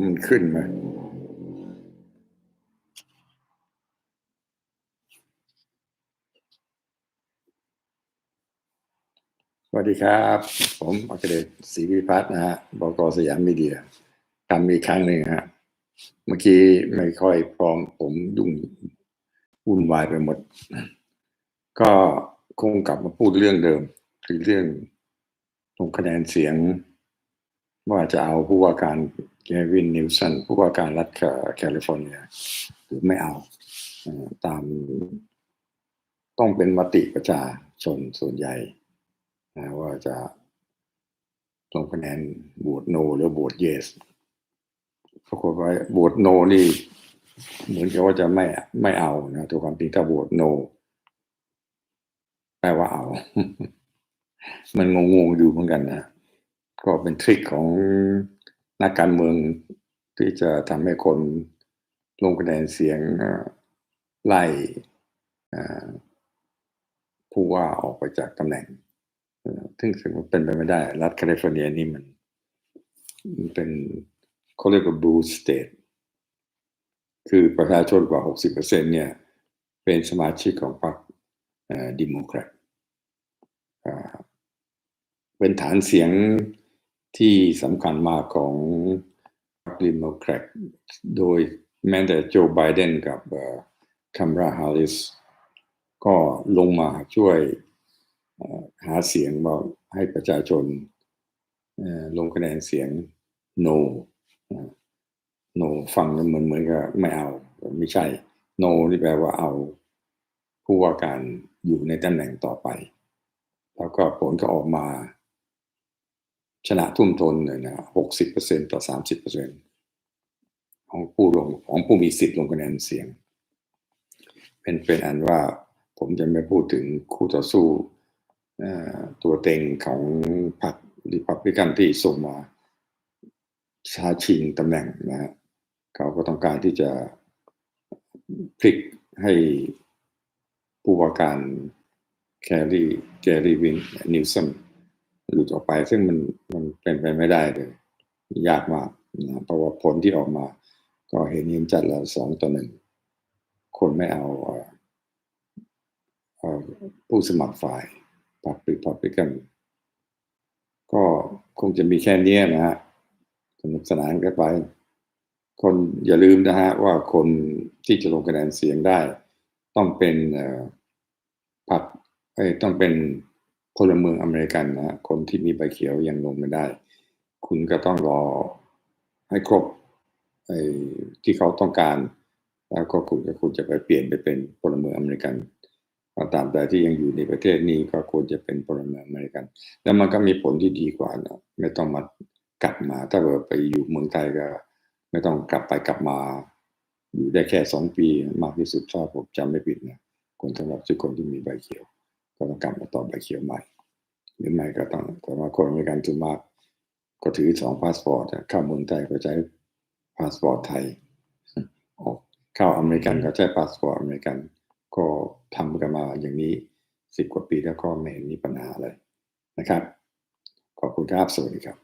มันขึ้นไหมสวัสดีครับ ผมอัคเดชศรีวิพัฒน์นะฮะบกสยามมีเดียทำอีกครั้งหนึ่งฮะเมื่อกี้ไม่ค่อยพร้อมผมยุ่งวุ่นวายไปหมด ก็คงกลับมาพูดเรื่องเดิม คือเรื่องลงคะแนนเสียง ว่าจะเอาผู้ว่าการเกวินนิวสันผู้ว่าการรัฐแคลิฟอร์เนียหรือไม่เอาตามต้องเป็นมติประชาชนส่วนใหญ่นะว่าจะลงคะแนนโหวตโนหรือโหวตเยสปรากฏว่าโหวตโนนี่เหมือนกับว่าจะไม่ไม่เอานะตัวความจริงถ้าโหวตโนแปลว่าเอา มันงงๆอยู่เหมือนกันนะ ก็เป็นทริคของนักการเมืองที่จะทำให้คนลงคะแนนเสียงไล่ผู้ว่าออกไปจากตำแหน่ง ซึ่งซึ่งเป็นไปไม่ได้ รัฐแคลิฟอร์เนียนี่มันเป็นเขาเรียกว่า blue state คือประชาชนกว่า 60%เนี่ย เป็นสมาชิกของพรรคดิโมแครตเป็นฐานเสียง ที่สำคัญมากของพรรคดิโมแครตโดยแม้แต่โจไบเดนกับคัมราฮาริสก็ลงมาช่วยหาเสียงบอกให้ประชาชนลงคะแนนเสียง no นะ no ฟังเหมือนเหมือนกับไม่เอาไม่ใช่ no นี่แปลว่าเอาผู้ว่าการอยู่ในตำแหน่งต่อไป แล้วก็ผลก็ออกมา ชนะทุ่มทนเลยนะหกสิบเปอร์เซ็นต่อสามสิบเปอร์เซ็นของผู้ลงของผู้มีสิทธิ์ลงคะแนนเสียง เป็นเป็นอันว่าผมจะไม่พูดถึงคู่ต่อสู้ตัวเต็งของพรรคริพับลิกันที่ส่งมาชาชิงตำแหน่งนะฮะเขาก็ต้องการที่จะพลิกให้ผู้ว่าการแครีแกรีวินนิวสัน หลุดออกไป ซึ่งมันมันเป็นไปไม่ได้เลยยากมากนะเพราะว่าผลที่ออกมา ก็เห็นเห็นจัดแล้วสองต่อหนึ่งคนไม่เอาผู้สมัครฝ่ายพรรครีพับลิกันก็คงจะมีแค่นี้นะฮะสนุกสนานกันไป คนอย่าลืมนะฮะว่าคนที่จะลงคะแนนเสียงได้ ต้องเป็นพรรคต้องเป็น พลเมืองอเมริกันนะคนที่มีใบเขียวยังลงไม่ได้ คุณก็ต้องรอให้ครบที่เขาต้องการ แล้วก็คุณก็ควรจะไปเปลี่ยนไปเป็นพลเมืองอเมริกันตามแต่ที่ยังอยู่ในประเทศนี้ก็ควรจะเป็นพลเมืองอเมริกัน แล้วมันก็มีผลที่ดีกว่านะไม่ต้องมากลับมา ถ้าเกิดไปอยู่เมืองไทยก็ ไม่ต้องกลับไปกลับมา อยู่ได้แค่สองปีมากที่สุดถ้าผมจำไม่ผิดนะคนสำหรับทุกคนที่มีใบเขียว ก็ต้องกลับมาต่อใบเขียวใหม่ หรือไม่ก็ต้องแต่ว่าคนอเมริกันส่วนมากก็ถือสองพาสปอร์ตเข้าเมืองไทยก็ใช้พาสปอร์ตไทยออกเข้าอเมริกันก็ใช้พาสปอร์ตอเมริกัน ก็ทำกันมาอย่างนี้สิบกว่าปีแล้วก็ไม่เห็นมีปัญหาอะไรนะครับ ขอบคุณครับ สวัสดีครับ